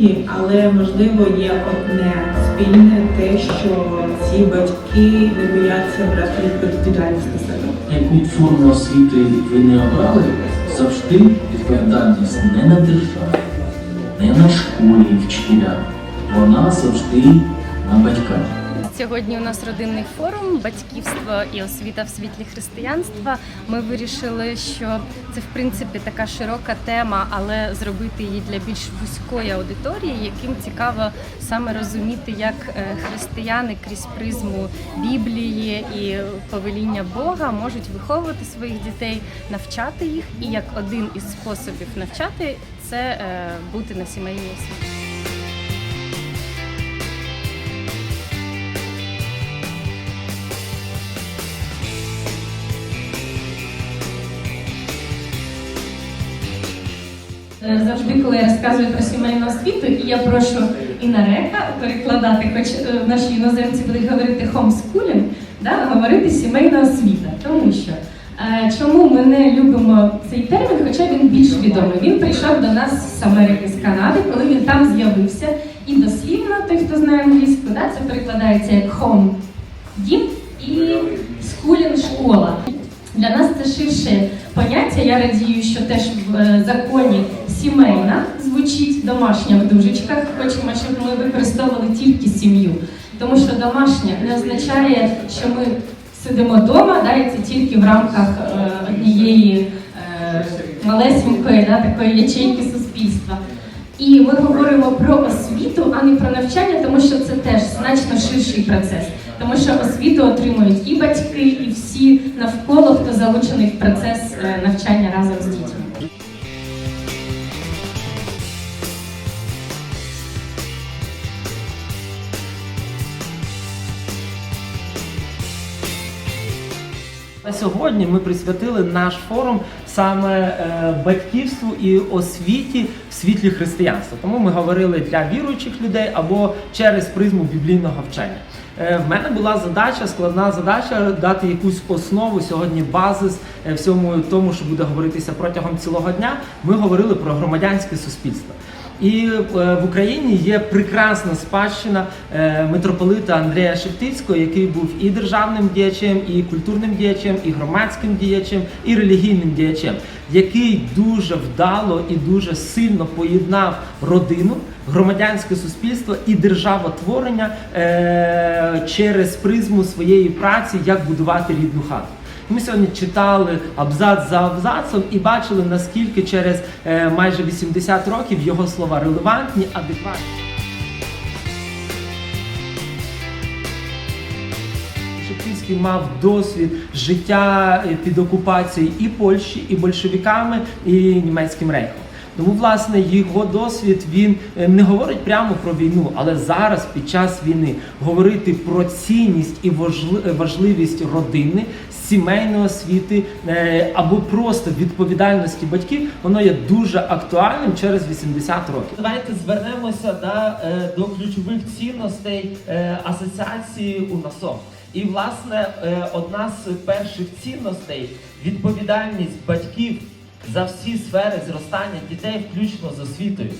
Ні, але можливо є одне спільне те, що ці батьки не бояться брати відповідальність на себе. Яку форму освіти ви не обрали, завжди відповідальність не на державі, не на школі вчителя. Вона завжди на батьках. Сьогодні у нас родинний форум батьківство і освіта в світлі християнства. Ми вирішили, що це в принципі така широка тема, але зробити її для більш вузької аудиторії, яким цікаво саме розуміти, як е, християни крізь призму Біблії і повеління Бога можуть виховувати своїх дітей, навчати їх. І як один із способів навчати це е, бути на сімейній освіті. Завжди, коли я розказую про сімейну освіту, і я прошу Інарека перекладати, хоч е, наші іноземці будуть говорити homeschooling, да, говорити сімейна освіта. Тому що е, чому ми не любимо цей термін, хоча він більш відомий. Він прийшов до нас з Америки, з Канади, коли він там з'явився. І дослівно, той, хто знає англійську, да, це перекладається як home дім і schooling школа. Для нас це ширше поняття. Я радію, що теж в е, законі сімейна звучить домашня в дужечках. Хочемо, щоб ми використовували тільки сім'ю. Тому що домашня не означає, що ми сидимо вдома, да, і це тільки в рамках е, однієї е, малесенької да, такої ячейки суспільства. І ми говоримо про освіту, а не про навчання, тому що це теж значно ширший процес. Тому що освіту отримують і батьки, і всі навколо, хто залучений в процес е, навчання разом з дітьми. На сьогодні ми присвятили наш форум саме е, батьківству і освіті в світлі християнства. Тому ми говорили для віруючих людей або через призму біблійного вчення. Е, В мене була задача, складна задача дати якусь основу сьогодні, базис е, всьому тому, що буде говоритися протягом цілого дня. Ми говорили про громадянське суспільство. І е, в Україні є прекрасна спадщина е, митрополита Андрія Шептицького, який був і державним діячем, і культурним діячем, і громадським діячем, і релігійним діячем, який дуже вдало і дуже сильно поєднав родину, громадянське суспільство і державотворення е, через призму своєї праці, як будувати рідну хату. Ми сьогодні читали абзац за абзацом і бачили, наскільки через е, майже 80 років його слова релевантні, адекватні. Шептицький мав досвід життя е, під окупацією і Польщі, і большевиками, і німецьким рейхом. Тому, власне, його досвід він е, не говорить прямо про війну, але зараз, під час війни, говорити про цінність і важливість родини, сімейної освіти е, або просто відповідальності батьків, воно є дуже актуальним через 80 років. Давайте звернемося да, е, до ключових цінностей е, асоціації УНАСО. І, власне, е, одна з перших цінностей відповідальність батьків за всі сфери зростання дітей, включно з освітою.